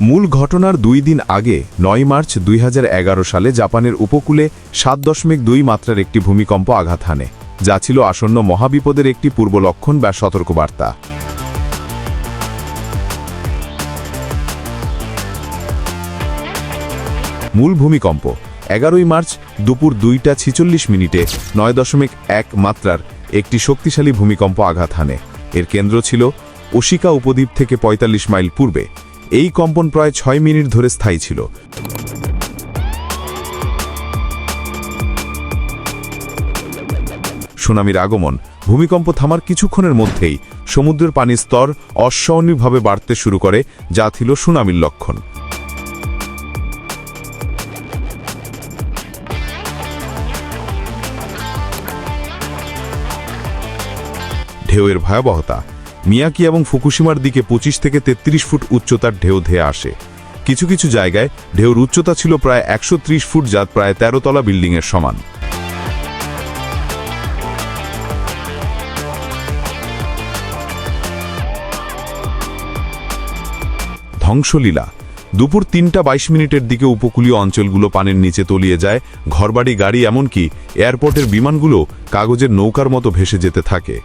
মূল ঘটনার দুই দিন আগে, নয় মার্চ দুই হাজার এগারো সালে জাপানের উপকূলে সাত দশমিক দুই মাত্রার একটি ভূমিকম্প আঘাত হানে, যা ছিল আসন্ন মহাবিপদের একটি পূর্বলক্ষণ বা সতর্কবার্তা। মূল ভূমিকম্প, এগারোই মার্চ দুপুর দুইটা ছিচল্লিশ মিনিটে, নয় দশমিক এক মাত্রার একটি শক্তিশালী ভূমিকম্প আঘাত হানে। এর কেন্দ্র ছিল ওশিকা উপদ্বীপ থেকে ৪৫ মাইল পূর্বে। এই কম্পন প্রায় ছয় মিনিট ধরে স্থায়ী ছিল। সুনামির আগমন ভূমিকম্প থামার কিছুক্ষণের মধ্যেই সমুদ্রের পানির স্তর অস্বাভাবিকভাবে বাড়তে শুরু করে, যা ছিল সুনামির লক্ষণ। ঢেউয়ের ভয়াবহতা মিয়াকি এবং ফুকুশিমার দিকে ২৫ থেকে ৩৩ ফুট উচ্চতার ঢেউ ধেয়ে আসে। কিছু কিছু জায়গায় ঢেউর উচ্চতা ছিল প্রায় একশো ত্রিশ ফুট, যা প্রায় ১৩ তলা বিল্ডিংয়ের সমান। ধ্বংসলীলা। দুপুর তিনটা বাইশ মিনিটের দিকে উপকূলীয় অঞ্চলগুলো পানির নিচে তলিয়ে যায়, ঘরবাড়ি, গাড়ি, এমনকি এয়ারপোর্টের বিমানগুলো কাগজের নৌকার মতো ভেসে যেতে থাকে।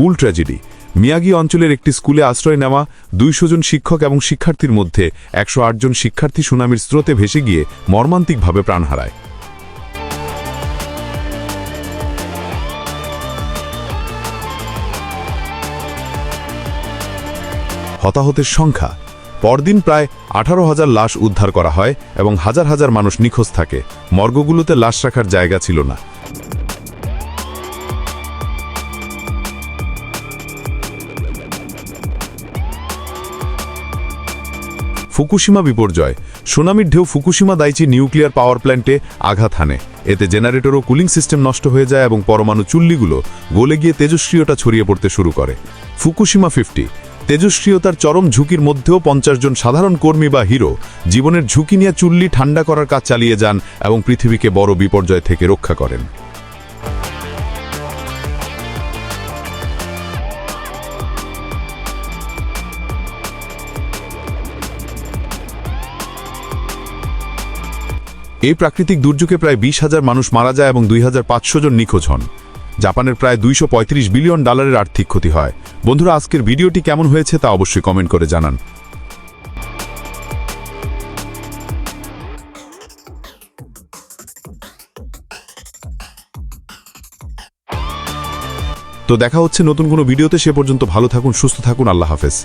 School tragedy. মিয়াগি অঞ্চলের একটি স্কুলে আশ্রয় নেওয়া দুইশো জন শিক্ষক এবং শিক্ষার্থীর মধ্যে একশো জন শিক্ষার্থী সুনামির স্রোতে ভেসে গিয়ে মর্মান্তিকভাবে প্রাণ হারায়। হতাহতের সংখ্যা। পরদিন প্রায় আঠারো হাজার লাশ উদ্ধার করা হয় এবং হাজার হাজার মানুষ নিখোঁজ থাকে। মর্গগুলোতে লাশ রাখার জায়গা ছিল না। ফুকুশিমা বিপর্যয়। সুনামির ঢেউ ফুকুশিমা দাইচি নিউক্লিয়ার পাওয়ার প্ল্যান্টে আঘাত হানে। এতে জেনারেটর ও কুলিং সিস্টেম নষ্ট হয়ে যায় এবং পরমাণু চুল্লিগুলো গলে গিয়ে তেজস্ক্রিয়তা ছড়িয়ে পড়তে শুরু করে। Fukushima fifty. তেজস্ক্রিয়তার চরম ঝুঁকির মধ্যেও পঞ্চাশ জন সাধারণ কর্মী বা হিরো জীবনের ঝুঁকি নিয়ে চুল্লি ঠান্ডা করার কাজ চালিয়ে যান এবং পৃথিবীকে বড় বিপর্যয় থেকে রক্ষা করেন। এই প্রাকৃতিক দুর্যোগে প্রায় বিশ হাজার মানুষ মারা যায় এবং দুই হাজার পাঁচশো জন নিখোঁজ হন। জাপানের প্রায় দুইশ পঁয়ত্রিশ বিলিয়ন ডলারের আর্থিক ক্ষতি হয়। বন্ধুরা, আজকের ভিডিওটি কেমন হয়েছে তা অবশ্যই কমেন্ট করে জানান। তো দেখা হচ্ছে নতুন কোনো ভিডিওতে, সে পর্যন্ত ভালো থাকুন, সুস্থ থাকুন, আল্লাহ হাফেজ।